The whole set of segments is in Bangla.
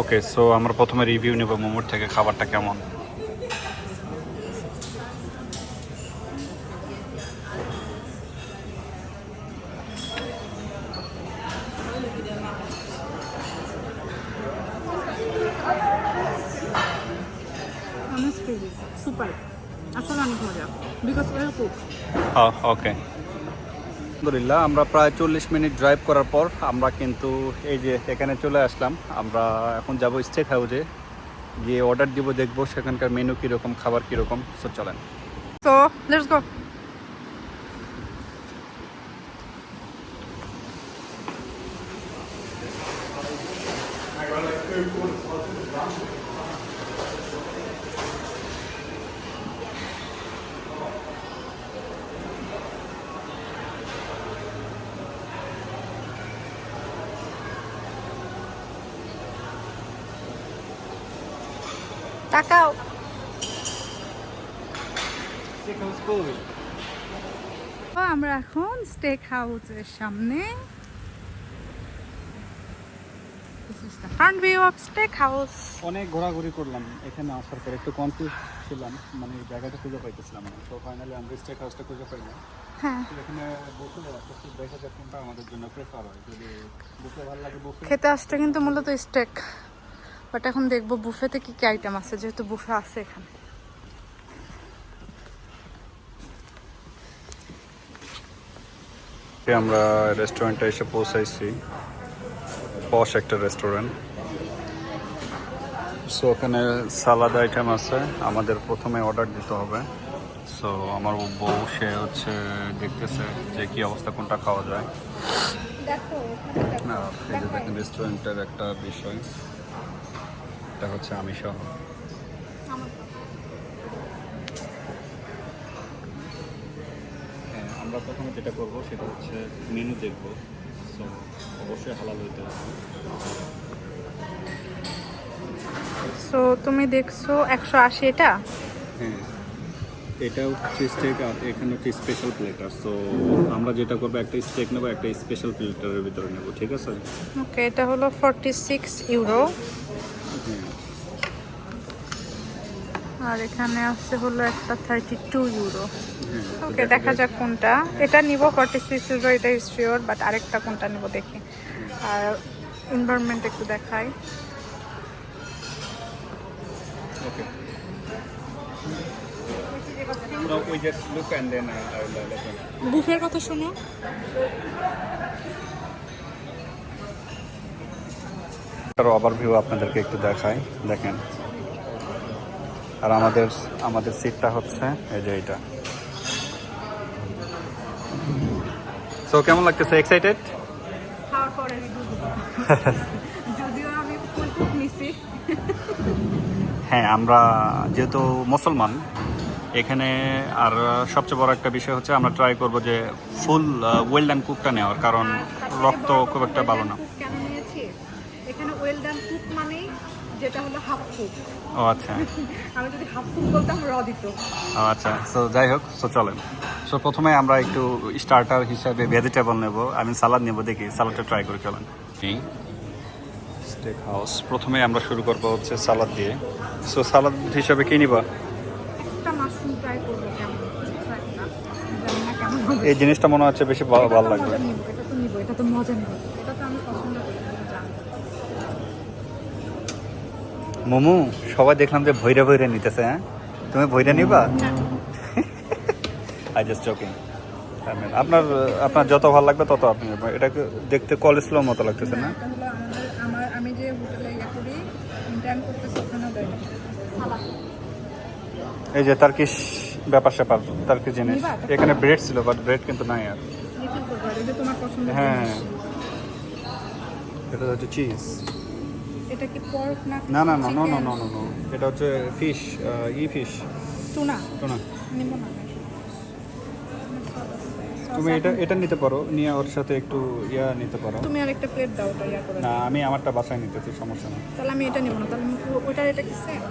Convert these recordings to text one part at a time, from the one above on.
ওকে সো আমরা প্রথমে রিভিউ নেব মোমোর থেকে খাবারটা কেমন। Super. আসলে অনেক মজা। বিকজ ওয়েল কুক ওকে আলহামদুলিল্লাহ, আমরা প্রায় চল্লিশ মিনিট ড্রাইভ করার পর আমরা কিন্তু এই যে এখানে চলে আসলাম। আমরা এখন যাব স্টেক হাউসে গিয়ে অর্ডার দিব, দেখব সেখানকার মেনু কীরকম, খাবার কীরকম। সো চলেন। সো লেটস গো তাকাও তো আমরা এখন স্টেক হাউসের সামনে। Front view of steak house অনেক ঘোরাঘুরি করলাম এখানে আসার পর একটু কনফিউজ ছিলাম মানে জায়গাটা খুঁজে পাইতেছিলাম না। তো ফাইনালি আমরা স্টেক হাউসটা খুঁজে পাইলাম। হ্যাঁ। তো এখানে বসে দেখা যাক কোনটা আমাদের জন্য প্রেফার হয়। যদি ভালো লাগে খেতে আসতে কিন্তু মূলত স্টেক বাট এখন দেখব বুফেতে কি কি আইটেম আছে যেহেতু বুফে আছে এখানে। আমরা রেস্টুরেন্টে এসে পৌঁছাইছি। পশ একটা রেস্টুরেন্ট সো ওখানে সালাদ আইটেম আছে আমাদের প্রথমে অর্ডার দিতে হবে। সো আমার বউ সে হচ্ছে দেখতেছে যে কি অবস্থা কোনটা খাওয়া যায়। না দেখেন রেস্টুরেন্টের একটা বিষয়। এটা হচ্ছে আমি সহ হ্যাঁ আমরা প্রথমে যেটা করব সেটা হচ্ছে মেনু দেখব। সো অবশ্যই হালাল হইতে হবে। সো তুমি দেখছ একশো আশি এটা? হ্যাঁ এটা হচ্ছে স্টেক আর এখানে হচ্ছে স্পেশাল প্লেটার সো আমরা যেটা করব একটা স্টেক নেব একটা স্পেশাল প্লেটারের ভিতরে নেব ঠিক আছে? ওকে এটা হলো ফর্টি সিক্স ইউরো আর এখানে আছে হলো একটা থার্টি টু ইউরো ওকে দেখা যাক কোনটা। এটা নিব ফর্টি সিক্স ইউরো এটা শিওর বাট আরেকটা কোনটা নিব দেখি। আর এনভায়রনমেন্ট একটু দেখাই. বুফের কথা শোনো। তার ওভারভিউ আপনাদেরকে একটু দেখাই। দেখেন। আর আমাদের আমাদের সিটটা হচ্ছে এই যে এইটা। সো কেমন লাগতেছে? এক্সাইটেড হ্যাঁ আমরা যেহেতু মুসলমান এখানে আর সবচেয়ে বড় একটা বিষয় হচ্ছে আমরা ট্রাই করব যে ফুল ওয়েল ডান কুকটা নেওয়ার কারণ রক্ত খুব একটা ভালো না কেন নিয়েছি এখানে ওয়েল ডান কুক মানেই যেটা হলো হাফ কুক ও আচ্ছা। আমি যদি হাফ কুক বলতাম র দিত। ও আচ্ছা। সো যাই হোক সো চলেন। সো প্রথমে আমরা একটু স্টার্টার হিসাবে ভেজিটেবল নেব। আমি সালাদ নেব দেখি। সালাদটা ট্রাই করে চলেন। স্টেক হাউস প্রথমে আমরা শুরু করব হচ্ছে সালাদ দিয়ে। সো সালাদ হিসাবে কি নিবা? একটা মাশরুম ট্রাই করব এই জিনিসটা মনে হচ্ছে বেশি ভালো ভালো লাগবে। এটা তো নিব এটা তো মজা নিব এটা তো আমি পছন্দ করি তুমি জানো। মোমো? সবাই দেখলাম যে ভৈরা ভৈরা নিতেছে হ্যাঁ? তুমি ভৈরা নিবা? আই জাস্ট জোকিং আপনার আপনার যত ভালো লাগবে তত আপনি। এটাকে দেখতে কলেস্লো মতো লাগতেছে না? আমার আমি যে হোটেলে ইয়ে করি এই যে তার্কিশ ব্যাপার স্যাপার তার্কিশ জিনিস। এখানে ব্রেড ছিল বাট ব্রেড কিন্তু নাই আর। হ্যাঁ। এটা হচ্ছে চিজ এটা কি পর্ক না না না না নো নো নো এটা হচ্ছে ফিশ ই ফিশ টুনা তো না নিব না। তুমি এটা এটা নিতে পারো নিয়ে ওর সাথে একটু ইয়া নিতে পারো। তুমি আর একটা প্লেট দাও ওটা ইয়া করে না আমি আমারটা বাসায় নিতে নিতেছি সমস্যা না তাহলে আমি এটা নিব না তাহলে ওটার এটা কি সেম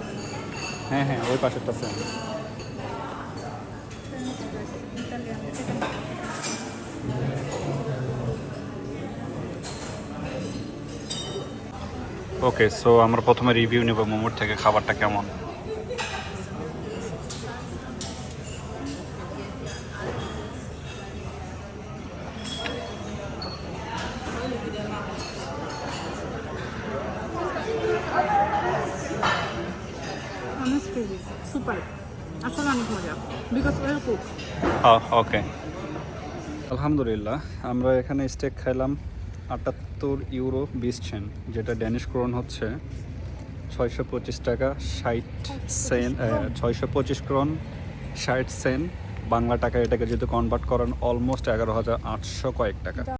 হ্যাঁ হ্যাঁ ওই পাশেরটা সেম ওকে সো আমরা প্রথমে রিভিউ নেব মোমোর থেকে খাবারটা কেমন। সুপার আসলে অনেক মজা বিকজ ওয়েল কুক ওকে আলহামদুলিল্লাহ আমরা এখানে স্টেক খাইলাম আটাত্তর ইউরো বিশ সেন যেটা ড্যানিশ ক্রোন হচ্ছে ছয়শো পঁচিশ টাকা ষাট সেন ছয়শো পঁচিশ ক্রোন ষাট সেন বাংলা টাকা এটাকে যদি কনভার্ট করেন অলমোস্ট এগারো হাজার আটশো কয়েক টাকা।